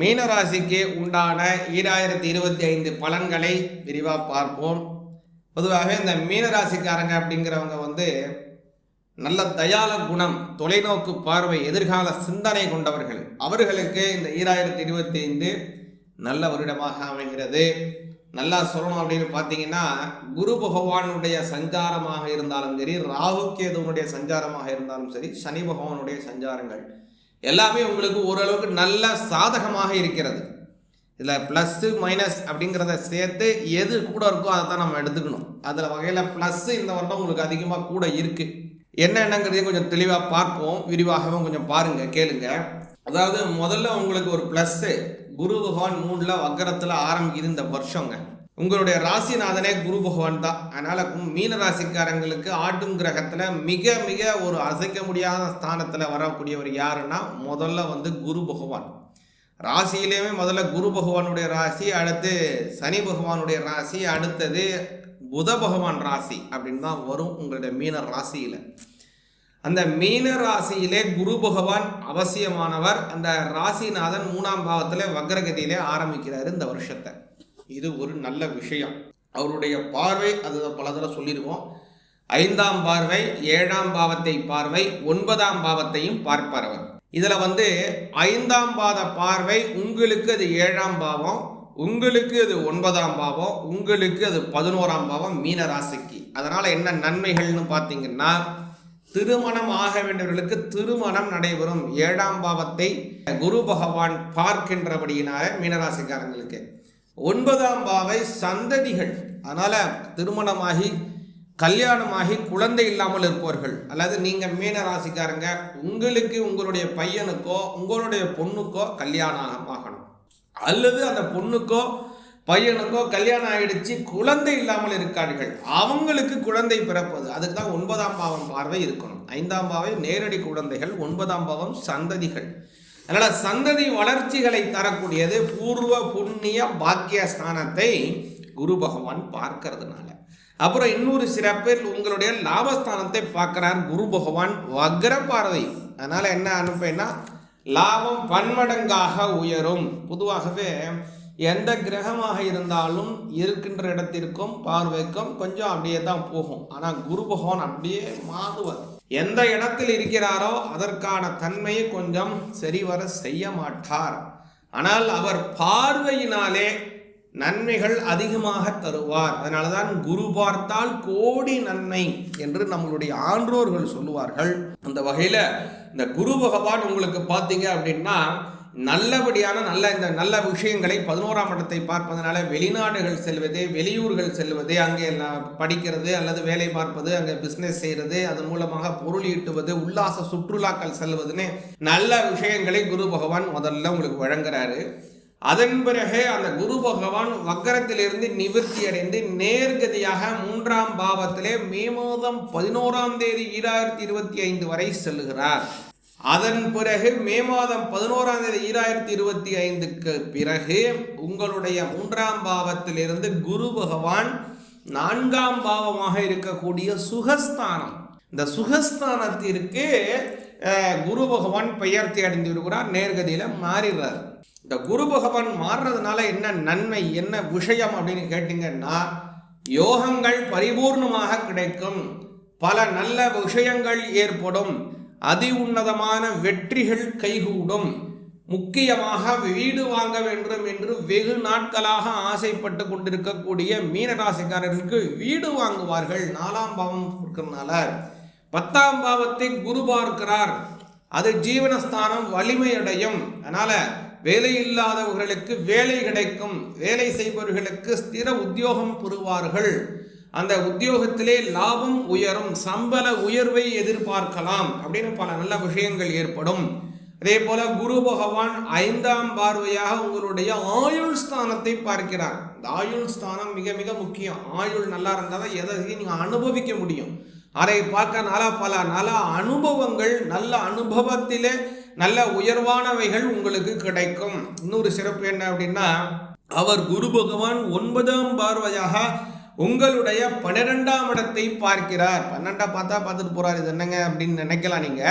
மீனராசிக்கு உண்டான ஈராயிரத்தி இருபத்தி ஐந்து பலன்களை விரிவாக பார்ப்போம். பொதுவாக இந்த மீனராசிக்காரங்க அப்படிங்கிறவங்க வந்து நல்ல தயால குணம் தொலைநோக்கு பார்வை எதிர்கால சிந்தனை கொண்டவர்கள். அவர்களுக்கு இந்த ஈராயிரத்தி இருபத்தி ஐந்து நல்ல வருடமாக அமைகிறது. நல்லா சொல்லணும் அப்படின்னு பார்த்தீங்கன்னா குரு பகவானுடைய சஞ்சாரமாக இருந்தாலும் சரி ராகு கேதுவனுடைய சஞ்சாரமாக இருந்தாலும் சரி சனி பகவானுடைய சஞ்சாரங்கள். எல்லாமே உங்களுக்கு ஓரளவுக்கு நல்ல சாதகமாக இருக்கிறது. இதில் ப்ளஸ்ஸு மைனஸ் அப்படிங்கிறத சேர்த்து எது கூட இருக்கோ அதை தான் நம்ம எடுத்துக்கணும். அதில் வகையில் ப்ளஸ்ஸு இந்த வருடம் உங்களுக்கு அதிகமாக கூட இருக்குது என்னென்னங்கிறதையும் கொஞ்சம் தெளிவாக பார்ப்போம். விரிவாகவும் கொஞ்சம் பாருங்கள் கேளுங்க. அதாவது முதல்ல உங்களுக்கு ஒரு ப்ளஸ்ஸு குரு பகவான் மூணில் வக்கரத்தில் ஆரம்பிக்குது இந்த வருஷங்க. உங்களுடைய ராசிநாதனே குரு பகவான் தான். அதனால் மீன ராசிக்காரங்களுக்கு ஆட்டும் கிரகத்தில் மிக மிக ஒரு அசைக்க முடியாத ஸ்தானத்தில் வரக்கூடியவர் யாருன்னா முதல்ல வந்து குரு பகவான். ராசியிலேயுமே முதல்ல குரு பகவானுடைய ராசி அடுத்து சனி பகவானுடைய ராசி அடுத்தது புத பகவான் ராசி அப்படின்னு தான் வரும் உங்களுடைய மீன ராசியில். அந்த மீன ராசியிலே குரு பகவான் அவசியமானவர். அந்த ராசிநாதன் மூணாம் பாவத்தில் வக்ரகதியிலே ஆரம்பிக்கிறார் இந்த வருஷத்தை. இது ஒரு நல்ல விஷயம். அவருடைய பார்வை அது பல தடவை சொல்லியிருக்கோம். ஐந்தாம் பார்வை ஏழாம் பாவத்தை பார்வை ஒன்பதாம் பாவத்தையும் பார்ப்பார் அவர். இதில் வந்து ஐந்தாம் பாத பார்வை உங்களுக்கு அது ஏழாம் பாவம் உங்களுக்கு அது ஒன்பதாம் பாவம் உங்களுக்கு அது பதினோராம் பாவம் மீன ராசிக்கு. அதனால் என்ன நன்மைகள்னு பார்த்தீங்கன்னா திருமணம் ஆக வேண்டியவர்களுக்கு திருமணம் நடைபெறும். ஏழாம் பாவத்தை குரு பகவான் பார்க்கின்றபடியினால மீனராசிக்காரங்களுக்கு. ஒன்பதாம் பாவை சந்ததிகள். அதனால் திருமணமாகி கல்யாணமாகி குழந்தை இல்லாமல் இருப்பவர்கள். அல்லது நீங்கள் மீன ராசிக்காரங்க உங்களுக்கு உங்களுடைய பையனுக்கோ உங்களுடைய பொண்ணுக்கோ கல்யாணம் ஆகணும். அல்லது அந்த பொண்ணுக்கோ பையனுக்கோ கல்யாணம் ஆயிடுச்சு குழந்தை இல்லாமல் இருக்கார்கள் அவங்களுக்கு குழந்தை பிறப்பது அதுக்கு தான் ஒன்பதாம் பாவம் பார்வை இருக்கணும். ஐந்தாம் பாவை நேரடி குழந்தைகள் ஒன்பதாம் பாவம் சந்ததிகள். அதனால் சந்ததி வளர்ச்சிகளை தரக்கூடியது பூர்வ புண்ணிய பாக்கிய ஸ்தானத்தை குரு பகவான் பார்க்கறதுனால. அப்புறம் இன்னொரு சிறப்பில் உங்களுடைய லாபஸ்தானத்தை பார்க்கிறார் குரு பகவான் வக்ர பார்வை அதனால் என்ன அனுப்பேன்னா லாபம் பன்மடங்காக உயரும். பொதுவாகவே எந்த கிரகமாக இருந்தாலும் இருக்கின்ற இடத்திற்கும் பார்வைக்கும் கொஞ்சம் அப்படியே தான் போகும். ஆனால் குரு பகவான் அப்படியே மாதுவர் எந்த இடத்தில் இருக்கிறாரோ அதற்கான தன்மையை கொஞ்சம் சரிவர செய்ய மாட்டார். ஆனால் அவர் பார்வையினாலே நன்மைகள் அதிகமாக தருவார். அதனால தான் குரு பார்த்தால் கோடி நன்மை என்று நம்மளுடைய ஆன்றோர்கள் சொல்லுவார்கள். அந்த வகையில் இந்த குரு பகவான் உங்களுக்கு பார்த்தீங்க அப்படின்னா நல்லபடியான நல்ல இந்த நல்ல விஷயங்களை பதினோராம் இடத்தை பார்ப்பதனால வெளிநாடுகள் செல்வது வெளியூர்கள் செல்வது அங்கே படிக்கிறது அல்லது வேலை பார்ப்பது அங்கே பிஸ்னஸ் செய்கிறது அதன் மூலமாக பொருள் ஈட்டுவது உல்லாச சுற்றுலாக்கள் செல்வதுன்னு நல்ல விஷயங்களை குரு பகவான் முதல்ல உங்களுக்கு வழங்குறாரு. அதன் பிறகு அந்த குரு பகவான் வக்கரத்திலிருந்து நிவர்த்தி அடைந்து நேர்கதியாக மூன்றாம் பாவத்திலே மே மாதம் பதினோராம் தேதி ஈராயிரத்தி இருபத்தி ஐந்து வரை செல்லுகிறார். அதன் பிறகு மே மாதம் பதினோராம் தேதி ஈராயிரத்தி இருபத்தி ஐந்துக்கு பிறகு உங்களுடைய மூன்றாம் பாவத்திலிருந்து குரு பகவான் நான்காம் பாவமாக இருக்கக்கூடிய சுகஸ்தானம். இந்த சுகஸ்தானத்திற்கு குரு பகவான் பெயர்த்தி அடைந்து விடுகிறார் நேர்கதியில் மாறிடுறார் இந்த குரு பகவான் மாறுறதுனால என்ன நன்மை என்ன விஷயம் அப்படின்னு கேட்டிங்கன்னா யோகங்கள் பரிபூர்ணமாக கிடைக்கும். பல நல்ல விஷயங்கள் ஏற்படும். அதி உன்னதமான வெற்றிகள் கைகூடும். முக்கியமாக வீடு வாங்க வேண்டும் என்று வெகு நாட்களாக ஆசைப்பட்டு கொண்டிருக்கக்கூடிய மீனராசிக்காரர்களுக்கு வீடு வாங்குவார்கள். நாலாம் பாவம் இருக்கிறதுனால. பத்தாம் பாவத்தை குரு பார்க்கிறார். அது ஜீவனஸ்தானம் வலிமையடையும். அதனால வேலை இல்லாதவர்களுக்கு வேலை கிடைக்கும். வேலை செய்பவர்களுக்கு ஸ்திர உத்தியோகம் பெறுவார்கள். அந்த உத்தியோகத்திலே லாபம் உயரும் சம்பள உயர்வை எதிர்பார்க்கலாம் அப்படின்னு பல நல்ல விஷயங்கள் ஏற்படும். அதே போல குரு பகவான் ஐந்தாம் பார்வையாக உங்களுடைய ஆயுள் ஸ்தானத்தை பார்க்கிறார். இந்த ஆயுள் ஸ்தானம் மிக மிக முக்கியம். ஆயுள் நல்லா இருந்தால் தான் எதை நீங்கள் அனுபவிக்க முடியும். அதை பார்க்க நல்ல பல நல்ல அனுபவங்கள் நல்ல அனுபவத்திலே நல்ல உயர்வானவைகள் உங்களுக்கு கிடைக்கும். இன்னொரு சிறப்பு என்ன அப்படின்னா அவர் குரு பகவான் ஒன்பதாம் பார்வையாக உங்களுடைய பன்னிரெண்டாம் இடத்தை பார்க்கிறார். பன்னெண்டா பார்த்தா பார்த்துட்டு போறார் இது என்னங்க அப்படின்னு நினைக்கலாம் நீங்க.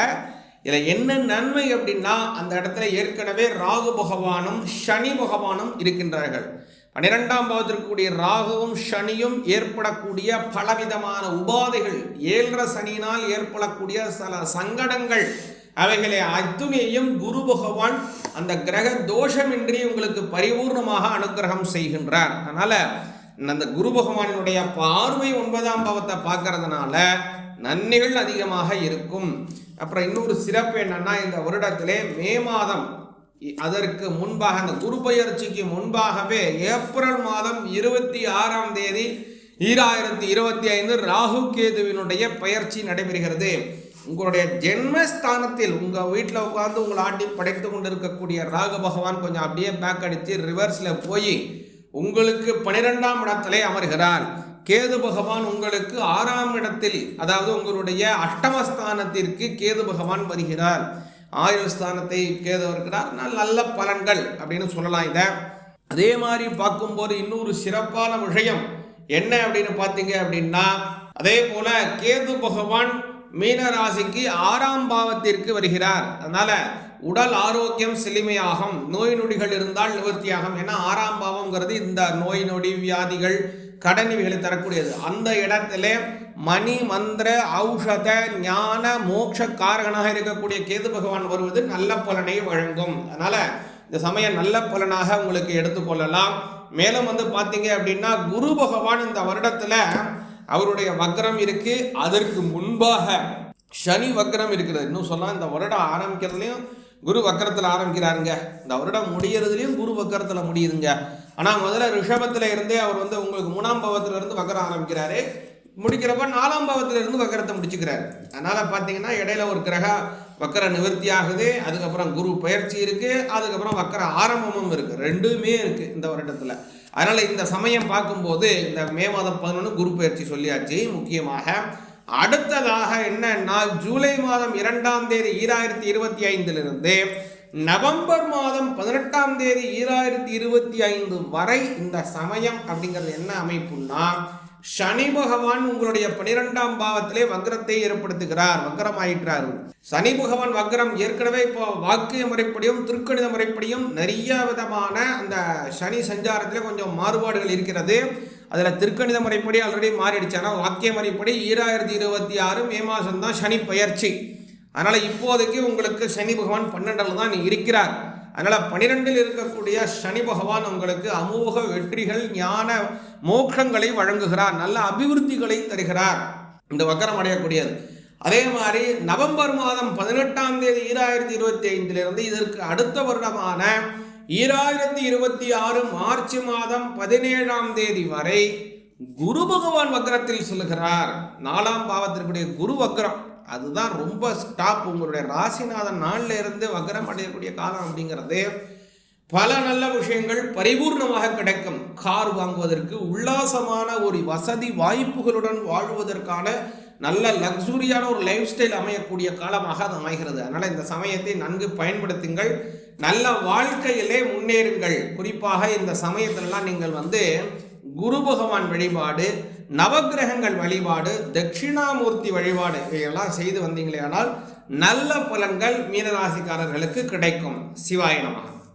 இதில் என்ன நன்மை அப்படின்னா அந்த இடத்துல ஏற்கனவே ராகு பகவானும் சனி பகவானும் இருக்கின்றார்கள். பன்னிரெண்டாம் பாவத்திற்கு ராகுவும் சனியும் ஏற்படக்கூடிய பலவிதமான உபாதைகள் ஏழரை சனியினால் ஏற்படக்கூடிய சில சங்கடங்கள் அவைகளை அத்துணையும் குரு பகவான் அந்த கிரக தோஷமின்றி உங்களுக்கு பரிபூர்ணமாக அனுக்கிரகம் செய்கின்றார். அதனால அந்த குரு பகவானினுடைய பார்வை ஒன்பதாம் பாவத்தை பார்க்கறதுனால நன்மைகள் அதிகமாக இருக்கும். அப்புறம் இன்னொரு சிறப்பு என்னன்னா இந்த வருடத்திலே மே மாதம் அதற்கு முன்பாக அந்த குரு பயிற்சிக்கு முன்பாகவே ஏப்ரல் மாதம் இருபத்தி ஆறாம் தேதி ஈராயிரத்தி இருபத்தி ஐந்து ராகு கேதுவினுடைய பயிற்சி நடைபெறுகிறது. உங்களுடைய ஜென்மஸ்தானத்தில் உங்க வீட்டில் உட்கார்ந்து உங்களை ஆட்டி படைத்து கொண்டிருக்கக்கூடிய ராகு பகவான் கொஞ்சம் அப்படியே பேக் அடித்து ரிவர்ஸில் போய் உங்களுக்கு பனிரெண்டாம் இடத்திலே அமர்கிறார். கேது பகவான் உங்களுக்கு ஆறாம் இடத்தில் அதாவது உங்களுடைய அஷ்டமஸ்தானத்திற்கு கேது பகவான் வருகிறார். ஆயுள் ஸ்தானத்தை கேது வருகிறார். நல்ல நல்ல பலன்கள் அப்படின்னு சொல்லலாம் இதை. அதே மாதிரி பார்க்கும்போது இன்னொரு சிறப்பான விஷயம் என்ன அப்படின்னு பார்த்தீங்க அப்படின்னா அதே போல கேது பகவான் மீன ராசிக்கு ஆறாம் பாவத்திற்கு வருகிறார். அதனால உடல் ஆரோக்கியம் செழுமையாகும் நோய் நொடிகள் இருந்தால் நிவர்த்தியாகும். ஏன்னா ஆறாம் பாவம்ங்கிறது இந்த நோய் நொடி வியாதிகள் கடனிவைகளை தரக்கூடியது. அந்த இடத்துல மணி மந்திர ஔஷத ஞான மோட்ச காரகனாக இருக்கக்கூடிய கேது பகவான் வருவது நல்ல பலனை வழங்கும். அதனால இந்த சமயம் நல்ல பலனாக உங்களுக்கு எடுத்துக்கொள்ளலாம் மேலும் வந்து பார்த்தீங்க அப்படின்னா குரு பகவான் இந்த வருடத்தில் அவருடைய வக்ரம் இருக்கு. அதற்கு முன்பாக சனி வக்ரம் இருக்கிறது. இன்னும் சொல்லலாம் இந்த வருடம் ஆரம்பிக்கிறதுலையும் குரு வக்கரத்தில் ஆரம்பிக்கிறாருங்க. இந்த வருடம் முடியறதுலையும் குரு வக்கரத்தில் முடியுதுங்க. ஆனால் முதல்ல ரிஷபத்தில் இருந்தே அவர் வந்து உங்களுக்கு மூணாம் பவத்தில் இருந்து வக்கரம் ஆரம்பிக்கிறாரு. முடிக்கிறப்ப நாலாம் பாவத்துல இருந்து வக்கரத்தை முடிச்சுக்கிறாரு. அதனால் பார்த்தீங்கன்னா இடையில ஒரு கிரக வக்கர நிவர்த்தி ஆகுது அதுக்கப்புறம் குரு பயிற்சி இருக்குது அதுக்கப்புறம் வக்கர ஆரம்பமும் இருக்குது ரெண்டுமே இருக்குது இந்த வருடத்தில். அதனால் இந்த சமயம் பார்க்கும்போது இந்த மே மாதம் பதினொன்று குரு பயிற்சி சொல்லியாச்சு. முக்கியமாக அடுத்ததாக என்னன்னா ஜூலை மாதம் இரண்டாம் தேதி ஈராயிரத்தி இருபத்தி ஐந்திலிருந்து நவம்பர் மாதம் பதினெட்டாம் தேதி ஈராயிரத்தி இருபத்தி ஐந்து வரை இந்த சமயம் அப்படிங்கிறது என்ன அமைப்புன்னா சனி பகவான் உங்களுடைய பனிரெண்டாம் பாவத்திலே வக்ரத்தை ஏற்படுத்துகிறார். வக்ரம் ஆயிற்றார் சனி பகவான் வக்ரம் ஏற்கனவே இப்போ வாக்கிய முறைப்படியும் திருக்கணித முறைப்படியும் நிறைய விதமான அந்த சனி சஞ்சாரத்தில் கொஞ்சம் மாறுபாடுகள் இருக்கிறது. அதில் திருக்கணித முறைப்படி ஆல்ரெடி மாறிடுச்சு. ஆனால் வாக்கிய முறைப்படி ஈராயிரத்தி இருபத்தி ஆறு மே மாதம் தான் சனி பயிற்சி. அதனால் இப்போதைக்கு உங்களுக்கு சனி பகவான் பன்னெண்டில் தான் இருக்கிறார். அதனால் பனிரெண்டில் இருக்கக்கூடிய சனி பகவான் உங்களுக்கு அமோக வெற்றிகள் ஞான மோட்சங்களை வழங்குகிறார். நல்ல அபிவிருத்திகளை தருகிறார். இந்த வக்கரம் அடையக்கூடியது. அதே மாதிரி நவம்பர் மாதம் பதினெட்டாம் தேதி ஈராயிரத்தி இருபத்தி ஐந்திலிருந்து இதற்கு அடுத்த வருடமான ஈராயிரத்தி இருபத்தி ஆறு மார்ச் மாதம் பதினேழாம் தேதி வரை குரு பகவான் வக்ரத்தில் சொல்லுகிறார் நாலாம் பாவத்திற்குடைய குரு வக்ரம் அதுதான் ரொம்ப ஸ்டாப் உங்களுடைய ராசிநாதன் நாளில் இருந்து வக்ரம் அடையக்கூடிய காலம் அப்படிங்கிறது பல நல்ல விஷயங்கள் பரிபூர்ணமாக கிடைக்கும். கார் வாங்குவதற்கு உல்லாசமான ஒரு வசதி வாய்ப்புகளுடன் வாழ்வதற்கான நல்ல லக்ஸூரியான ஒரு லைஃப் ஸ்டைல் அமையக்கூடிய காலமாக அது அமைகிறது. அதனால் இந்த சமயத்தை நன்கு பயன்படுத்துங்கள். நல்ல வாழ்க்கையிலே முன்னேறுங்கள். குறிப்பாக இந்த சமயத்திலலாம் நீங்கள் வந்து குரு பகவான் வழிபாடு நவக்கிரகங்கள் வழிபாடு தட்சிணாமூர்த்தி வழிபாடு இவையெல்லாம் செய்து வந்தீங்களே ஆனால் நல்ல பலன்கள் மீனராசிக்காரர்களுக்கு கிடைக்கும். சிவாயினமாக